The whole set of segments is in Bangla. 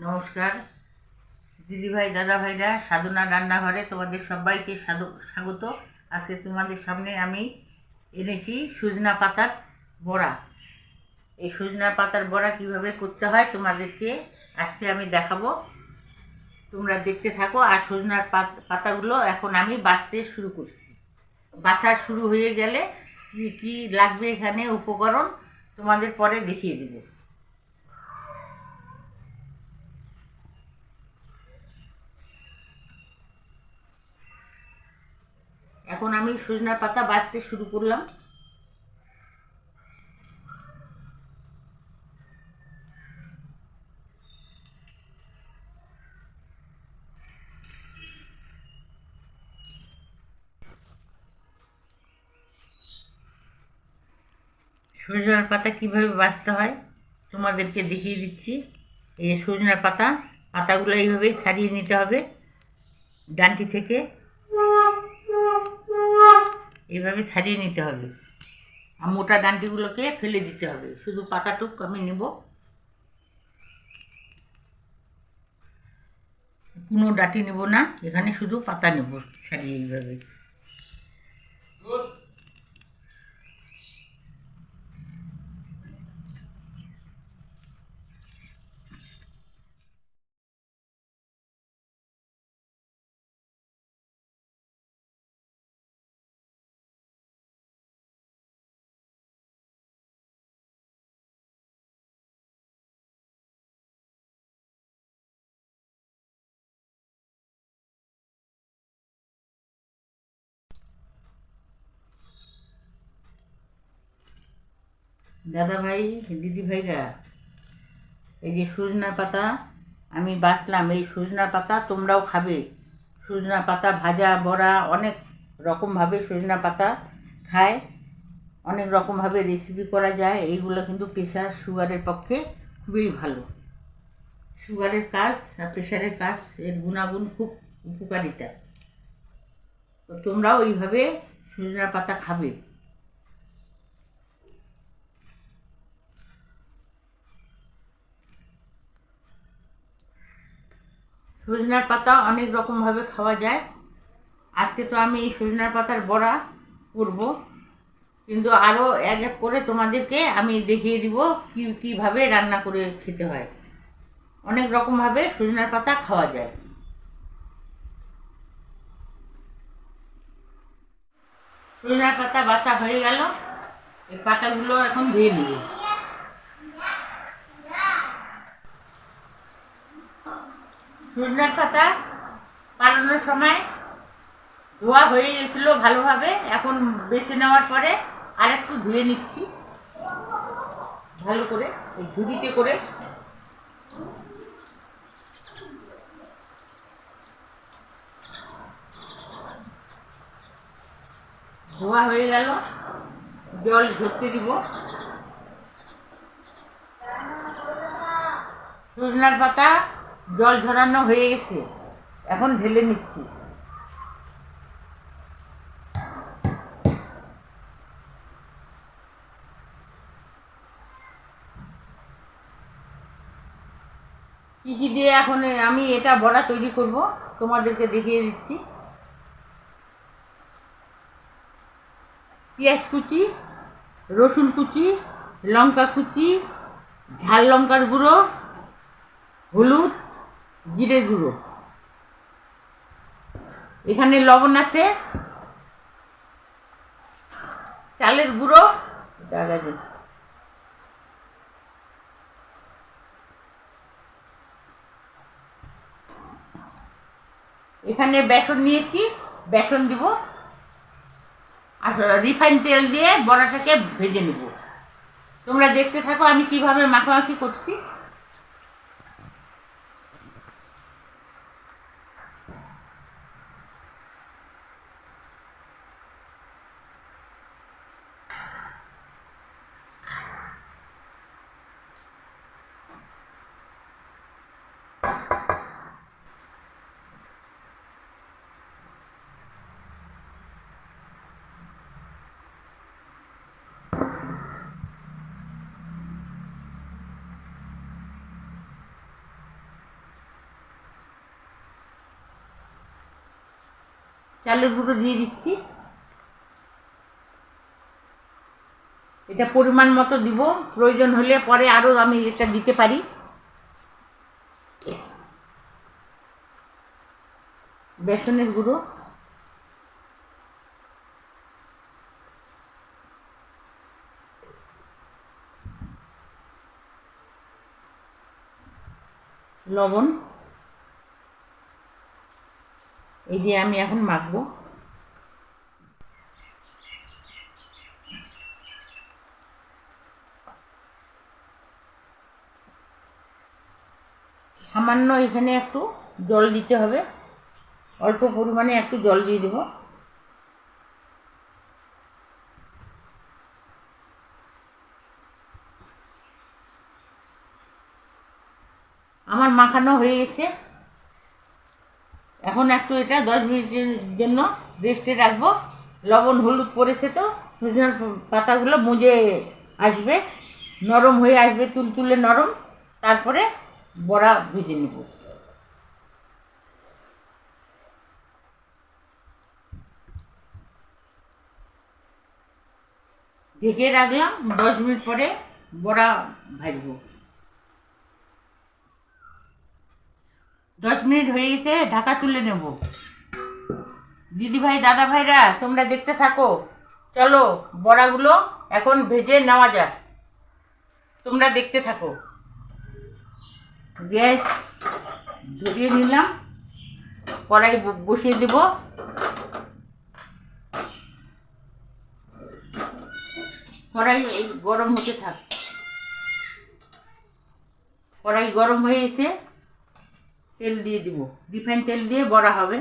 নমস্কার। দিদিভাই, দাদাভাইরা, সাধনা রান্নাঘরে তোমাদের সবাইকে স্বাগত। আজকে তোমাদের সামনে আমি এনেছি সুজনা পাতার বড়া। এই সুজনা পাতার বড়া কীভাবে করতে হয় তোমাদেরকে আজকে আমি দেখাবো। তোমরা দেখতে থাকো, আর সজনার পাত- পাতাগুলো এখন আমি বাছতে শুরু করছি। বাছা শুরু হয়ে গেলে কি কি লাগবে এখানে উপকরণ তোমাদের পরে দেখিয়ে দেবো। এখন আমি সজনা পাতা বাছতে শুরু করলাম। সজনার পাতা কীভাবে বাছতে হয় তোমাদেরকে দেখিয়ে দিচ্ছি। এই সজনার পাতা, পাতাগুলো এইভাবে ছাড়িয়ে নিতে হবে ডানটি থেকে। এইভাবে ছাড়িয়ে নিতে হবে। আর মোটা ডান্টিগুলোকে ফেলে দিতে হবে। শুধু পাতাটুক আমি নেব। কোনো ডাটি নেব না। এখানে শুধু পাতা নেব ছাড়িয়ে এইভাবে। দাদা ভাই দিদি ভাইরা এই যে সজনা পাতা, আমি বাঁচলাম, এই সজনা পাতা তোমরাও খাবে। সজনা পাতা ভাজা, বড়া, অনেক রকমভাবে সজনা পাতা খায়। অনেক রকমভাবে রেসিপি করা যায়। এইগুলো কিন্তু প্রেশার সুগারের পক্ষে খুবই ভালো। সুগারের কাজ আর প্রেশারের কাজ এর গুণাগুণ খুব উপকারিতা। তো তোমরাও এইভাবে সজনা পাতা খাবে। সজনার পাতা অনেক রকমভাবে খাওয়া যায়। আজকে তো আমি এই সজনার পাতার বড়া করব। কিন্তু আরও এক এক করে তোমাদেরকে আমি দেখিয়ে দিব কি, কীভাবে রান্না করে খেতে হয়। অনেক রকমভাবে সজনার পাতা খাওয়া যায়। সজনার পাতা বাছা হয়ে গেল। এই পাতাগুলো এখন ধুয়ে নেব। সজনার পাতা পালানোর সময় ধোয়া হয়ে গেছিল ভালোভাবে, এখন বেছে নেওয়ার পরে আর একটু ধুয়ে নিচ্ছি। ভালো করে, এই ঝুড়িতে করে। ধোয়া হয়ে গেল, জল ঝরতে দিব। সজনার পাতা জল ঝরানো হয়ে গেছে। এখন ঢেলে নিচ্ছি। কী কী দিয়ে এখন আমি এটা বড়া তৈরি করব, তোমাদেরকে দেখিয়ে দিচ্ছি। পেঁয়াজ কুচি, রসুন কুচি, লঙ্কা কুচি, ঝাল লঙ্কার গুঁড়ো, হলুদ জিরে গুঁড়ো। এখানে লবণ আছে, চালের গুঁড়ো দাঁড়া দিন। এখানে বেসন নিয়েছি, বেসন দিব, আর রিফাইন তেল দিয়ে বড়াটাকে ভেজে নেব। তোমরা দেখতে থাকো আমি কীভাবে মাখামাখি করছি। চালের গুঁড়ো দিয়ে দিচ্ছি। এটা পরিমাণ মতো দিব। প্রয়োজন হলে পরে আরও আমি এটা দিতে পারি। বেসনের গুঁড়ো। লবণ। এই দিয়ে আমি এখন মাখবো। সামান্য এখানে একটু জল দিতে হবে। অল্প পরিমাণে একটু জল দিয়ে দেবো। আমার মাখানো হয়ে গেছে। এখন একটু এটা দশ মিনিটের জন্য রেস্টে রাখব। লবণ, হলুদ পড়েছে তো সজনের পাতাগুলো মুজে আসবে, নরম হয়ে আসবে, তুলতুলে নরম। তারপরে বড়া ভেজে নেব। ঢেকে রাখলাম, দশ মিনিট পরে বড়া ভাজবো। দশ মিনিট হয়ে গেছে, ঢাকা তুলে নেব। দিদি ভাই দাদা ভাইরা তোমরা দেখতে থাকো। চলো, বড়াগুলো এখন ভেজে নেওয়া যাক। তোমরা দেখতে থাকো। গ্যাস ধরিয়ে নিলাম। কড়াই বসিয়ে দেব। কড়াই গরম হতে থাক। কড়াই গরম হয়ে এসে তেল দিয়ে দিব। রিফাইন তেল দিয়ে বড়া হবে।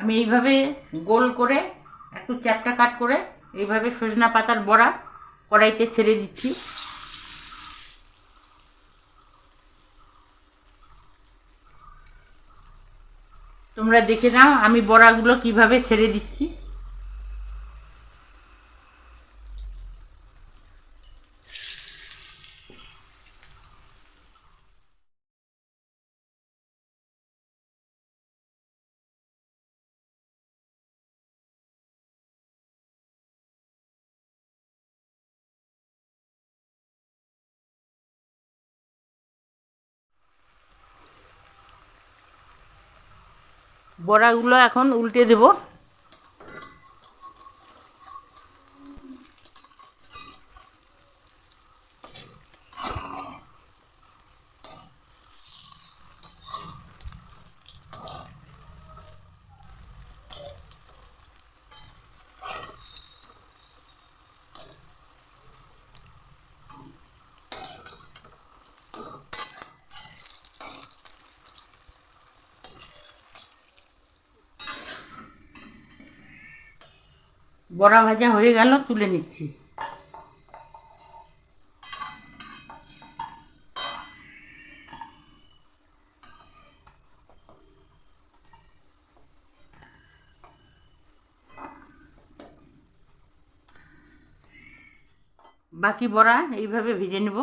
আমি এইভাবে গোল করে একটু চ্যাপটা কাট করে এইভাবে সজনা পাতার বড়া কড়াইতে ছেড়ে দিচ্ছি। তোমরা দেখে নাও আমি বড়াগুলো কীভাবে ছেড়ে দিচ্ছি। বড়াগুলো এখন উল্টে দেব। বড়া ভাজা হয়ে গেল তুলে নিচ্ছি। বাকি বড়া এইভাবে ভেজে নেব।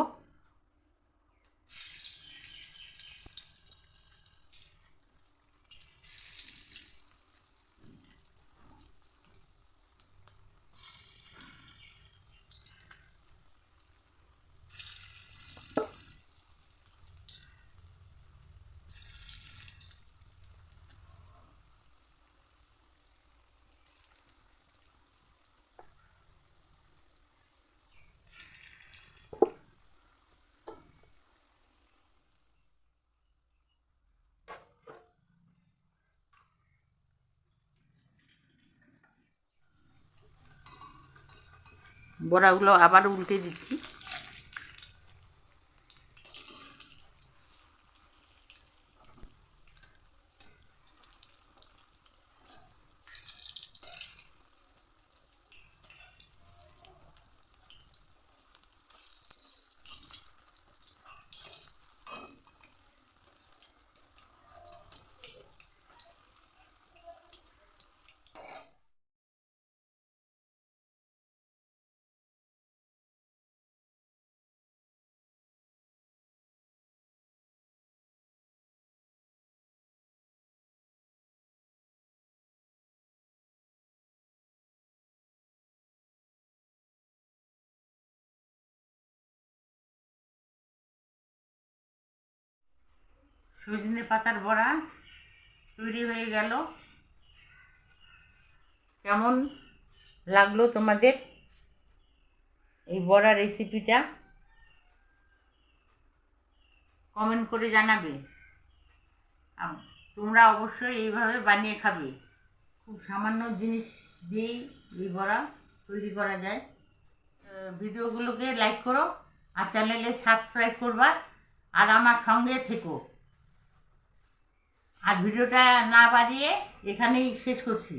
বড়াগুলো আবার উল্টে দিচ্ছি। সজনে পাতার বড়া তৈরি হয়ে গেল। কেমন লাগল তোমাদের এই বড়া রেসিপিটা? কমেন্ট করে জানাবে। তোমরা অবশ্যই এইভাবে বানিয়ে খাবে। খুব সামান্য জিনিস দিয়েই এই বড়া তৈরি করা যায়। ভিডিওগুলোকে লাইক করো আর চ্যানেলে সাবস্ক্রাইব করবা। আর আমার সঙ্গে থেকো। আর ভিডিওটা না বাড়িয়ে এখানেই শেষ করছি।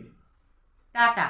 টাটা।